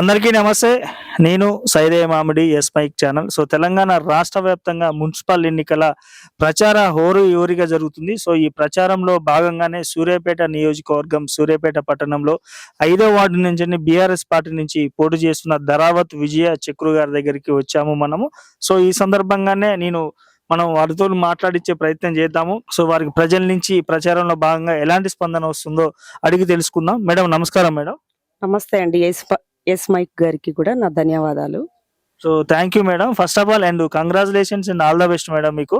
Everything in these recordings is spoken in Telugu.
అందరికీ నమస్తే. నేను Saide Mamidi S mike channel. So Telangana రాష్ట్ర వ్యాప్తంగా మున్సిపల్ ఎన్నికల ప్రచార హోరు యోరిగా జరుగుతుంది. సో ఈ ప్రచారంలో భాగంగానే సూర్యాపేట నియోజకవర్గం సూర్యాపేట పట్టణంలో ఐదో వార్డు నుంచి బీఆర్ఎస్ పార్టీ నుంచి పోటీ చేస్తున్న ధరావత్ విజయ చక్రు గారి దగ్గరికి వచ్చాము మనము. సో ఈ సందర్భంగానే నేను మనం వారితో మాట్లాడించే ప్రయత్నం చేద్దాము. సో వారికి ప్రజల నుంచి ప్రచారంలో భాగంగా ఎలాంటి స్పందన వస్తుందో అడిగి తెలుసుకుందాం. మేడం నమస్కారం మేడం. నమస్తే అండి. ఎస్ మైక్ గారికి కూడా నా ధన్యవాదాలు. So thank you madam first of all and congratulations and all the best madam మీకు.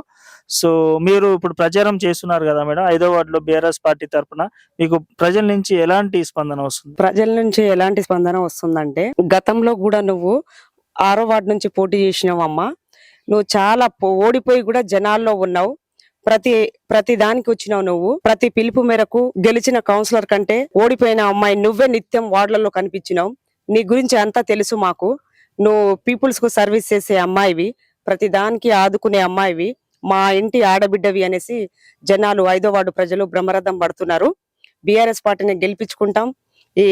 సో మీరు ఇప్పుడు ప్రచారం చేస్తున్నారు కదా మేడం ఐదో వార్డులో బీఆర్ఎస్ పార్టీ తరపున. మీకు ప్రజల నుంచి ఎలాంటి స్పందన వస్తుంది? ప్రజల నుంచి ఎలాంటి స్పందన వస్తుందంటే గతంలో కూడా నువ్వు ఆరో వార్డు నుంచి పోటీ చేసినావు అమ్మా నువ్వు చాలా ఓడిపోయి కూడా జనాల్లో ఉన్నావు. ప్రతి ప్రతి దానికి వచ్చినావు నువ్వు. ప్రతి పిలుపు మేరకు గెలిచిన కౌన్సిలర్ కంటే ఓడిపోయిన అమ్మాయి నువ్వే నిత్యం వార్డులలో కనిపించినావు. నీ గురించి అంతా తెలుసు మాకు. నువ్వు పీపుల్స్కు సర్వీస్ చేసే అమ్మాయివి ప్రతి దానికి ఆదుకునే అమ్మాయివి మా ఇంటి ఆడబిడ్డవి అనేసి జనాలు ఐదో వార్డు ప్రజలు బ్రహ్మరథం పడుతున్నారు. బీఆర్ఎస్ పార్టీని గెలిపించుకుంటాం. ఈ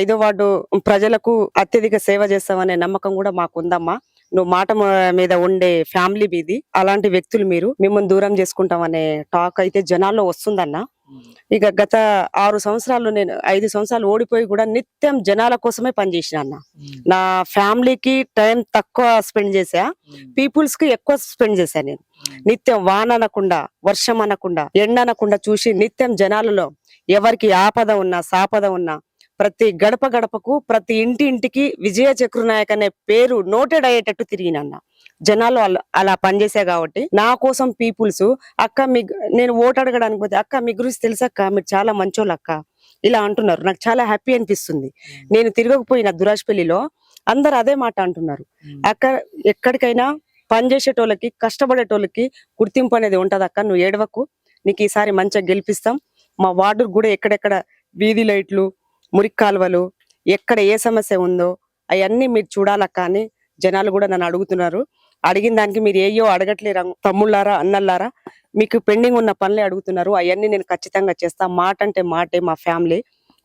ఐదో వార్డు ప్రజలకు అత్యధిక సేవ చేస్తామనే నమ్మకం కూడా మాకు ఉందమ్మా నువ్వు మాట మీద ఉండే ఫ్యామిలీ మీది అలాంటి వ్యక్తులు మీరు మిమ్మల్ని దూరం చేసుకుంటామనే టాక్ అయితే జనాల్లో వస్తుందన్న. ఇక గత ఆరు సంవత్సరాలు నేను ఐదు సంవత్సరాలు ఓడిపోయి కూడా నిత్యం జనాల కోసమే పనిచేసిన అన్న. నా ఫ్యామిలీకి టైం తక్కువ స్పెండ్ చేసా పీపుల్స్కి ఎక్కువ స్పెండ్ చేశాను నేను. నిత్యం వాన అనకుండా వర్షం అనకుండా ఎండ అనకుండా చూసి నిత్యం జనాలలో ఎవరికి ఆపద ఉన్నా సాపద ఉన్నా ప్రతి గడప గడపకు ప్రతి ఇంటి ఇంటికి విజయ చక్రనాయక్ అనే పేరు నోటెడ్ అయ్యేటట్టు తిరిగినన్న జనాలు అలా- అలా పనిచేసా కాబట్టి నా కోసం పీపుల్స్ అక్క మీ నేను ఓటు అడగడానికి పోతే అక్క మీ గురించి తెలుసక్క? మీరు చాలా మంచోళ్ళు అక్క. ఇలా అంటున్నారు. నాకు చాలా హ్యాపీ అనిపిస్తుంది. నేను తిరగకపోయిన దురాజ్పల్లిలో అందరు అదే మాట అంటున్నారు. అక్క ఎక్కడికైనా పనిచేసేటోళ్ళకి కష్టపడేటోళ్ళకి గుర్తింపు అనేది ఉంటది అక్క. నువ్వు ఏడవకు. నీకు ఈసారి మంచిగా గెలిపిస్తాం. మా వార్డు కూడా ఎక్కడెక్కడ వీధి లైట్లు మురికి కాలువలు ఎక్కడ ఏ సమస్య ఉందో అవన్నీ మీరు చూడాలక్క అని జనాలు కూడా నన్ను అడుగుతున్నారు. అడిగిన దానికి మీరు ఏయో అడగట్లేరు తమ్ముళ్ళారా అన్నల్లారా మీకు పెండింగ్ ఉన్న పనులే అడుగుతున్నారు. అవన్నీ నేను ఖచ్చితంగా చేస్తా. మాట అంటే మాటే మా ఫ్యామిలీ.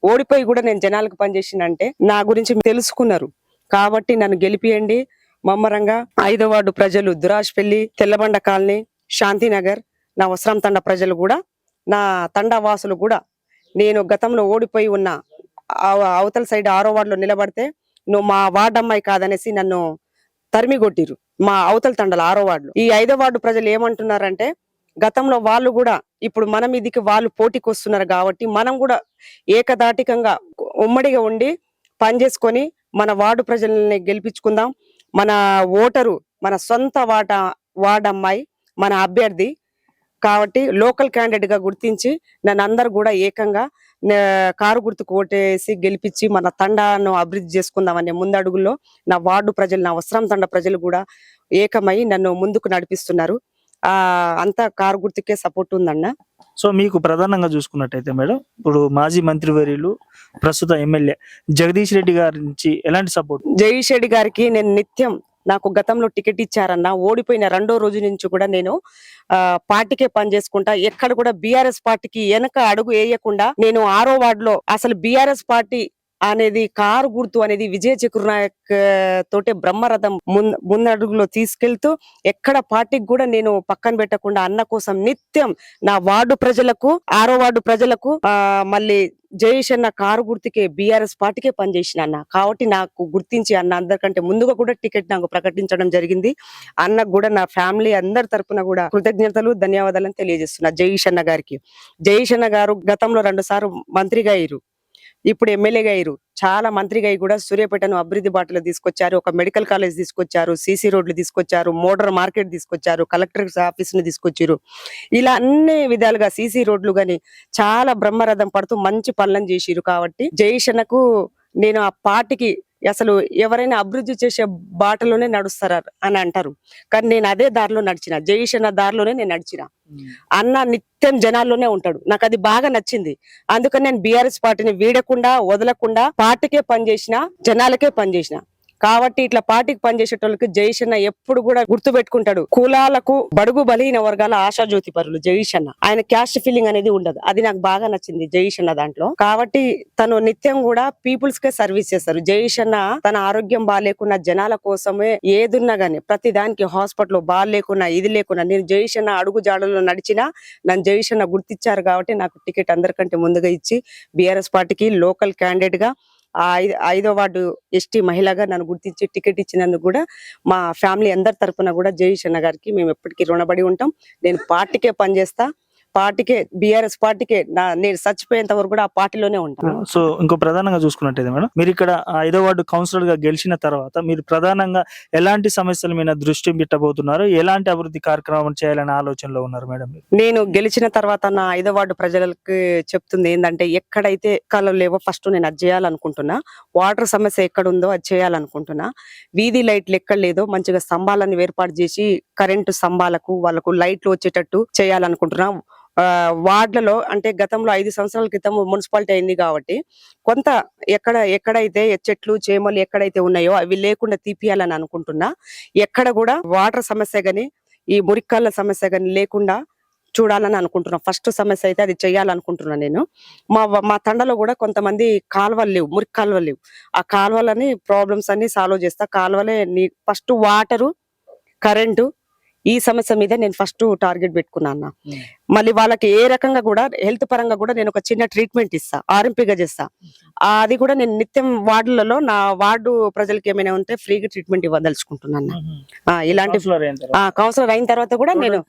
ఓడిపోయి కూడా నేను జనాలకు పనిచేసిందంటే నా గురించి తెలుసుకున్నారు. కాబట్టి నన్ను గెలిపియండి. మమ్మరంగా ఐదో వార్డు ప్రజలు దురాజ్పల్లి తెల్లబండ కాలనీ శాంతినగర్ నా వస్త్రం తండ ప్రజలు కూడా నా తండా వాసులు కూడా నేను గతంలో ఓడిపోయి ఉన్న అవతల సైడ్ ఆరో వార్డులో నిలబడితే నువ్వు మా వార్డు అమ్మాయి కాదనేసి నన్ను తరిమి కొట్టిరు మా అవతల తండలు ఆరో వార్డులో. ఈ ఐదో వార్డు ప్రజలు ఏమంటున్నారంటే గతంలో వాళ్ళు కూడా ఇప్పుడు మనం ఇదికి వాళ్ళు పోటీకి వస్తున్నారు కాబట్టి మనం కూడా ఏకదాటికంగా ఉమ్మడిగా ఉండి పనిచేసుకొని మన వార్డు ప్రజల్ని గెలిపించుకుందాం. మన ఓటరు మన సొంత వాట వార్డు అమ్మాయి మన అభ్యర్థి కాబట్టి లోకల్ క్యాండిడేట్గా గుర్తించి నన్ను అందరు కూడా ఏకంగా కారు గుర్తుకు ఓటేసి గెలిపించి మన తండాను అభివృద్ధి చేసుకుందామనే ముందడుగుల్లో నా వార్డు ప్రజలు నా వస్త్రం తండ ప్రజలు కూడా ఏకమై నన్ను ముందుకు నడిపిస్తున్నారు. ఆ అంతా కారు గుర్తుకే సపోర్ట్ ఉందన్న. సో మీకు ప్రధానంగా చూసుకున్నట్టయితే మేడం ఇప్పుడు మాజీ మంత్రివర్యులు ప్రస్తుత ఎమ్మెల్యే జగదీష్ రెడ్డి గారి నుంచి ఎలాంటి సపోర్ట్ జగదీష్ రెడ్డి గారికి నేను నిత్యం నాకు గతంలో టికెట్ ఇచ్చారన్న ఓడిపోయిన రెండో రోజు నుంచి కూడా నేను ఆ పని చేసుకుంటా ఎక్కడ కూడా బీఆర్ఎస్ పార్టీకి వెనక అడుగు వేయకుండా నేను ఆరో వార్డులో అసలు బీఆర్ఎస్ పార్టీ అనేది కారు గుర్తు అనేది విజయ చక్రనాయక్ తోటే బ్రహ్మరథం ముంద ముందడుగులో తీసుకెళ్తూ ఎక్కడ పార్టీకి కూడా నేను పక్కన పెట్టకుండా అన్న కోసం నిత్యం నా వార్డు ప్రజలకు ఆరో వార్డు ప్రజలకు మళ్ళీ జయేష్ అన్న కారు గుర్తుకే బీఆర్ఎస్ పార్టీకే పనిచేసిన అన్న. కాబట్టి నాకు గుర్తించి అన్న అందరికంటే ముందుగా కూడా టికెట్ నాకు ప్రకటించడం జరిగింది. అన్న కూడా నా ఫ్యామిలీ అందరి తరపున కూడా కృతజ్ఞతలు ధన్యవాదాలను తెలియజేస్తున్నా జయేష్ అన్న గారికి. జయేష్ అన్న గారు గతంలో రెండు సార్లు మంత్రిగా అయ్యారు. ఇప్పుడు ఎమ్మెల్యేగా అయ్యారు చాలా మంత్రిగా అయ్యి కూడా సూర్యాపేటను అభివృద్ధి బాటలో తీసుకొచ్చారు. ఒక మెడికల్ కాలేజ్ తీసుకొచ్చారు సీసీ రోడ్లు తీసుకొచ్చారు మోటార్ మార్కెట్ తీసుకొచ్చారు కలెక్టర్ ఆఫీస్ని తీసుకొచ్చారు ఇలా అన్ని విధాలుగా సీసీ రోడ్లు గాని చాలా బ్రహ్మరథం పడుతూ మంచి పనులను చేసిరు కాబట్టి జయేషన్నకు నేను ఆ పార్టీకి అసలు ఎవరైనా అభివృద్ధి చేసే బాటలోనే నడుస్తారా అని అంటారు. కానీ నేను అదే దారిలో నడిచిన జయేష్ అన్న దారిలోనే నేను నడిచిన. అన్న నిత్యం జనాల్లోనే ఉంటాడు. నాకు అది బాగా నచ్చింది. అందుకని నేను బీఆర్ఎస్ పార్టీని వీడకుండా వదలకుండా పార్టీకే పనిచేసిన జనాలకే పనిచేసిన. కాబట్టి ఇట్లా పార్టీకి పనిచేసేటోళ్ళకి జయేష్ అన్న ఎప్పుడు కూడా గుర్తు పెట్టుకుంటాడు. కులాలకు బడుగు బలహీన వర్గాల ఆశాజ్యోతి పరులు జయేష్ అన్న ఆయన క్యాస్ట్ ఫీలింగ్ అనేది ఉండదు. అది నాకు బాగా నచ్చింది జయేష్ అన్న దాంట్లో. కాబట్టి తను నిత్యం కూడా పీపుల్స్ కే సర్వీస్ చేస్తారు. జయేష్ అన్న తన ఆరోగ్యం బాగాలేకున్నా జనాల కోసమే ఏదున్నా గానీ ప్రతి దానికి హాస్పిటల్ బాగాలేకున్నా ఇది లేకున్నా నేను జయేష్ అన్న అడుగు జాడలో నడిచినా నన్ను జయేష్ అన్న గుర్తిచ్చారు కాబట్టి నాకు టికెట్ అందరికంటే ముందుగా ఇచ్చి బీఆర్ఎస్ పార్టీకి లోకల్ క్యాండిడేట్గా ఐదో వార్డు ఎస్టీ మహిళగా నన్ను గుర్తించి టికెట్ ఇచ్చినందుకు కూడా మా ఫ్యామిలీ అందరి తరఫున కూడా జయేష్ అన్న గారికి మేము ఎప్పటికీ రుణపడి ఉంటాం. నేను పార్టీకే పనిచేస్తా. పార్టీకే బీఆర్ఎస్ పార్టీకే నా నేను చచ్చిపోయేంత వరకు కూడా ఆ పార్టీలోనే ఉంటాను సో ఇంకో ప్రధానంగా చూసుకున్నట్టయితే మేడం మీరు ఇక్కడ ఐదో వార్డు కౌన్సిలర్గా గెలిచిన తర్వాత మీరు ప్రధానంగా ఎలాంటి సమస్యల మీద దృష్టి పెట్టబోతున్నారు? ఎలాంటి అభివృద్ధి కార్యక్రమం చేయాలనే ఆలోచనలో ఉన్నారు మేడం నేను గెలిచిన తర్వాత నా ఐదో వార్డు ప్రజలకు చెప్తుంది ఏంటంటే ఎక్కడైతే కాలం లేవో ఫస్ట్ నేను అది చేయాలనుకుంటున్నా. వాటర్ సమస్య ఎక్కడ ఉందో అది చేయాలనుకుంటున్నా. వీధి లైట్లు ఎక్కడ లేదో మంచిగా స్తంభాలను ఏర్పాటు చేసి కరెంటు స్తంభాలకు వాళ్ళకు లైట్లు వచ్చేటట్టు చేయాలనుకుంటున్నా. వార్డులలో అంటే గతంలో ఐదు సంవత్సరాల క్రితం మున్సిపాలిటీ అయింది కాబట్టి కొంత ఎక్కడ ఎక్కడైతే చెట్లు చేమలు ఎక్కడైతే ఉన్నాయో అవి లేకుండా తీపియాలని అనుకుంటున్నా ఎక్కడ కూడా వాటర్ సమస్య కానీ ఈ మురికాళ్ళ సమస్య కానీ లేకుండా చూడాలని అనుకుంటున్నా. ఫస్ట్ సమస్య అయితే అది చేయాలనుకుంటున్నా నేను. మా మా తండలో కూడా కొంతమంది కాలువలు లేవు మురికి కాలువలు లేవు. ఆ కాలువలని ప్రాబ్లమ్స్ అన్ని సాల్వ్ చేస్తా. కాలువలే నీ ఫస్ట్ వాటరు కరెంటు ఈ సమస్య మీద నేను ఫస్ట్ టార్గెట్ పెట్టుకున్నా అన్న. Hmm. మళ్ళీ వాళ్ళకి ఏ రకంగా కూడా హెల్త్ పరంగా కూడా నేను ఒక చిన్న ట్రీట్మెంట్ ఇస్తా ఆర్ఎంపీగా చేస్తా. ఆ, అది కూడా నేను నిత్యం వార్డులలో నా వార్డు ప్రజలకి ఏమైనా ఉంటే ఫ్రీగా ట్రీట్మెంట్ ఇవ్వదలుచుకుంటున్నాను ఇలాంటి కౌన్సిలర్ అయిన తర్వాత. కూడా నేను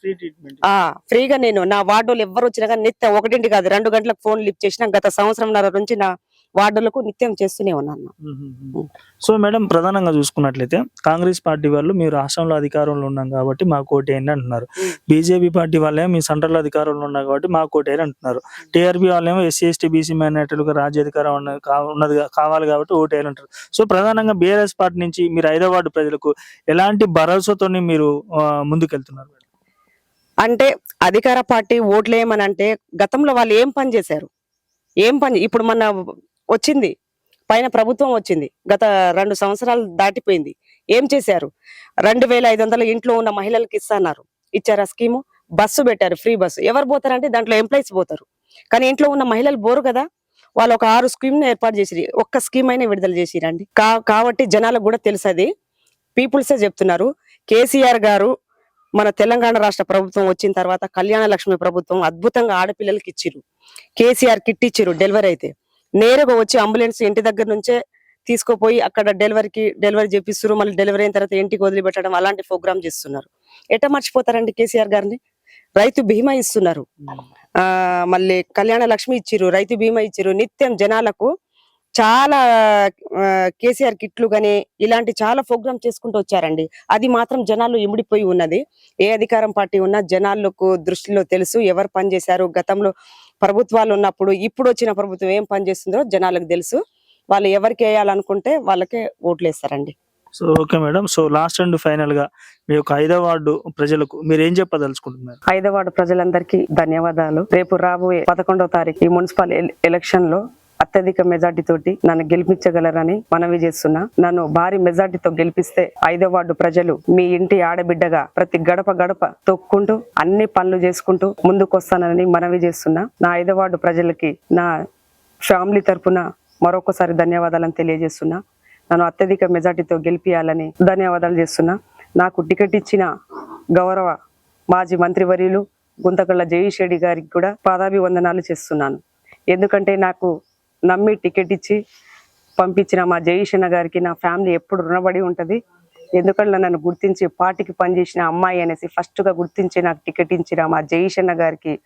ఫ్రీగా నేను నా వార్డులో ఎవరు వచ్చినా కానీ నిత్యం ఒకటింటి కాదు రెండు గంటలకు ఫోన్ లిఫ్ట్ చేసిన గత సంవత్సరంన్నర నుంచి నా వార్డులకు నిత్యం చేస్తూనే ఉన్నాను. సో మేడం ప్రధానంగా చూసుకున్నట్లయితే కాంగ్రెస్ పార్టీ వాళ్ళు మీరు రాష్ట్రంలో అధికారంలో ఉన్నాం కాబట్టి మా కోటి అయింది అంటున్నారు. బీజేపీ పార్టీ వాళ్ళే మీ సెంట్రల్ అధికారంలో ఉన్నారు కాబట్టి మా కోటి అయింది అంటున్నారు టీఆర్పీ వాళ్ళేమో ఎస్సీ ఎస్టీ బీసీ మైనార్టీలుగా రాజ్యాధికారం ఉన్న- ఉన్నది కావాలి కాబట్టి ఓటు వేయాలి అంటారు సో ప్రధానంగా బీఆర్ఎస్ పార్టీ నుంచి మీరు వార్డు ప్రజలకు ఎలాంటి భరోసాతోని మీరు ముందుకెళ్తున్నారు మేడం? అంటే అధికార పార్టీ ఓట్లేయమని అంటే గతంలో వాళ్ళు ఏం పని చేశారు ఏం పని ఇప్పుడు మన వచ్చింది. పైన ప్రభుత్వం వచ్చింది. గత రెండు సంవత్సరాలు దాటిపోయింది. ఏం చేశారు? రెండు వేల ఐదు వందల ఇంట్లో ఉన్న మహిళలకు ఇస్తాన్నారు. ఇచ్చారు ఆ స్కీము? బస్సు పెట్టారు ఫ్రీ బస్సు. ఎవరు పోతారంటే దాంట్లో ఎంప్లాయీస్ పోతారు. కానీ ఇంట్లో ఉన్న మహిళలు బోరు కదా? వాళ్ళు ఒక ఆరు స్కీమ్ను ఏర్పాటు చేసి ఒక్క స్కీమ్ అయినా విడుదల చేసిరండి. కా కాబట్టి జనాలకు కూడా తెలుసది. పీపుల్సే చెప్తున్నారు. కేసీఆర్ గారు మన తెలంగాణ రాష్ట్ర ప్రభుత్వం వచ్చిన తర్వాత కళ్యాణ లక్ష్మి ప్రభుత్వం అద్భుతంగా ఆడపిల్లలకి ఇచ్చిరు కేసీఆర్ కిట్ ఇచ్చిరు డెలివరీ అయితే. నేరుగా వచ్చి అంబులెన్స్ ఇంటి దగ్గర నుంచే తీసుకుపోయి అక్కడ డెలివరీకి డెలివరీ చేపిస్తారు. మళ్ళీ డెలివరీ అయిన తర్వాత ఇంటికి వదిలిపెట్టడం అలాంటి ప్రోగ్రామ్ చేస్తున్నారు. ఎట్ట మర్చిపోతారండి కేసీఆర్ గారిని? రైతు బీమా ఇస్తున్నారు. ఆ మళ్ళీ కళ్యాణ లక్ష్మి ఇచ్చిరు రైతు బీమా ఇచ్చిరు నిత్యం జనాలకు చాలా కేసీఆర్ కిట్లు గాని ఇలాంటి చాలా ప్రోగ్రామ్ చేసుకుంటూ వచ్చారండి. అది మాత్రం జనాలు ఇమిడిపోయి ఉన్నది. ఏ అధికారం పార్టీ ఉన్నా జనాలకు దృష్టిలో తెలుసు ఎవరు పని చేశారు గతంలో ప్రభుత్వాలు ఉన్నప్పుడు ఇప్పుడు వచ్చిన ప్రభుత్వం ఏం పని చేస్తుందో జనాలకు తెలుసు. వాళ్ళు ఎవరికి వేయాలనుకుంటే వాళ్ళకే ఓట్లు వేస్తారండి so okay madam. So last and ఫైనల్గా మీ యొక్క ఐదో వార్డు ప్రజలకు మీరు ఏం చెప్పదలుచుకుంటున్నారు హైదరాబాద్ ప్రజలందరికీ ధన్యవాదాలు. రేపు రాబోయే పదకొండవ తారీఖు ఈ మున్సిపల్ ఎల్- ఎలక్షన్లో అత్యధిక మెజార్టీ తోటి నన్ను గెలిపించగలరని మనవి చేస్తున్నా. నన్ను భారీ మెజార్టీతో గెలిపిస్తే ఐదో వార్డు ప్రజలు మీ ఇంటి ఆడబిడ్డగా ప్రతి గడప గడప తొక్కుంటూ అన్ని పనులు చేసుకుంటూ ముందుకొస్తానని మనవి చేస్తున్నా. నా ఐదో వార్డు ప్రజలకి నా ఫ్యామిలీ తరఫున మరొకసారి ధన్యవాదాలను తెలియజేస్తున్నా. నన్ను అత్యధిక మెజార్టీతో గెలిపియాలని ధన్యవాదాలు చేస్తున్నా. నాకు టికెట్ ఇచ్చిన గౌరవ మాజీ మంత్రివర్యులు గుంతకళ్ళ జయేష్ రెడ్డి గారికి కూడా పాదాభివందనాలు చేస్తున్నాను. ఎందుకంటే నాకు నమ్మి టికెట్ ఇచ్చి పంపించిన మా జయేష్ గారికి నా ఫ్యామిలీ ఎప్పుడు రుణపడి ఉంటుంది. ఎందుకంటే నన్ను గుర్తించి పార్టీకి పనిచేసిన అమ్మాయి అనేసి ఫస్ట్గా గుర్తించి నాకు టికెట్ ఇచ్చిన మా జయేష్ గారికి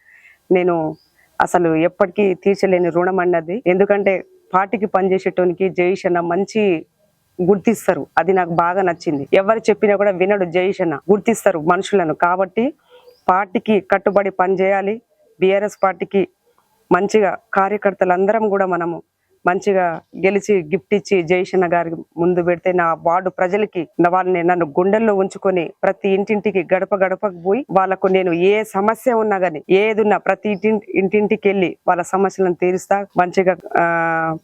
నేను అసలు ఎప్పటికీ తీర్చలేని రుణం అన్నది. ఎందుకంటే పార్టీకి పనిచేసేటోనికి జయేష్ అన్న మంచి గుర్తిస్తారు. అది నాకు బాగా నచ్చింది. ఎవరు చెప్పినా కూడా వినడు జయేష్ అన్న గుర్తిస్తారు మనుషులను. కాబట్టి పార్టీకి కట్టుబడి పనిచేయాలి. బీఆర్ఎస్ పార్టీకి మంచిగా కార్యకర్తలందరం కూడా మనము మంచిగా గెలిచి గిఫ్ట్ ఇచ్చి జయశన్న గారికి ముందు పెడితే నా వార్డు ప్రజలకి వాళ్ళని నన్ను గుండెల్లో ఉంచుకొని ప్రతి ఇంటింటికి గడప గడపకు పోయి వాళ్ళకు నేను ఏ సమస్య ఉన్నా గానీ ఏదున్నా ప్రతి ఇంటి ఇంటింటికి వెళ్ళి వాళ్ళ సమస్యలను తీరుస్తా మంచిగా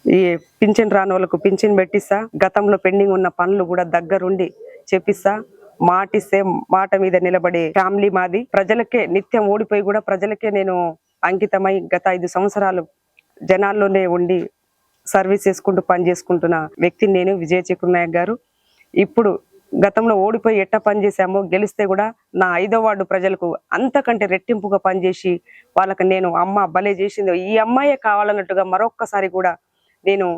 ఈ పింఛన్ రాని వాళ్ళకు పింఛన్ పెట్టిస్తా గతంలో పెండింగ్ ఉన్న పనులు కూడా దగ్గరుండి చెప్పిస్తా మాటిస్తే మాట మీద నిలబడే ఫ్యామిలీ మాది. ప్రజలకే నిత్యం ఓడిపోయి కూడా ప్రజలకే నేను అంకితమై గత ఐదు సంవత్సరాలు జనాల్లోనే ఉండి సర్వీస్ చేసుకుంటూ పని చేసుకుంటున్న వ్యక్తిని నేను విజయ చక్ర నాయక్ గారు. ఇప్పుడు గతంలో ఓడిపోయి ఎట్ట పనిచేశామో గెలిస్తే కూడా నా ఐదో వార్డు ప్రజలకు అంతకంటే రెట్టింపుగా పనిచేసి వాళ్ళకి నేను అమ్మ భలే చేసింది. ఈ అమ్మాయే కావాలన్నట్టుగా మరొక్కసారి కూడా నేను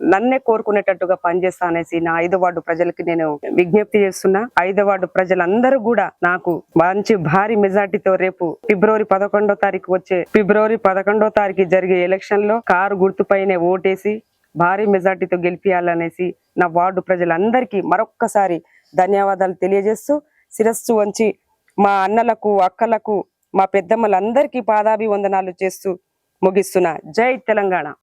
నన్నే కోరుకునేటట్టుగా పనిచేస్తా అనేసి నా ఐదో వార్డు ప్రజలకి నేను విజ్ఞప్తి చేస్తున్నా. ఐదో వార్డు ప్రజలందరూ కూడా నాకు మంచి భారీ మెజార్టీతో రేపు ఫిబ్రవరి పదకొండో తారీఖు వచ్చే ఫిబ్రవరి పదకొండో తారీఖు జరిగే ఎలక్షన్లో కారు గుర్తుపైనే ఓటేసి భారీ మెజార్టీతో గెలిపియాలనేసి నా వార్డు ప్రజలందరికీ మరొక్కసారి ధన్యవాదాలు తెలియజేస్తూ శిరస్సు వంచి మా అన్నలకు అక్కలకు మా పెద్దమ్మలందరికీ పాదాభివందనాలు చేస్తూ ముగిస్తున్నా. జై తెలంగాణ.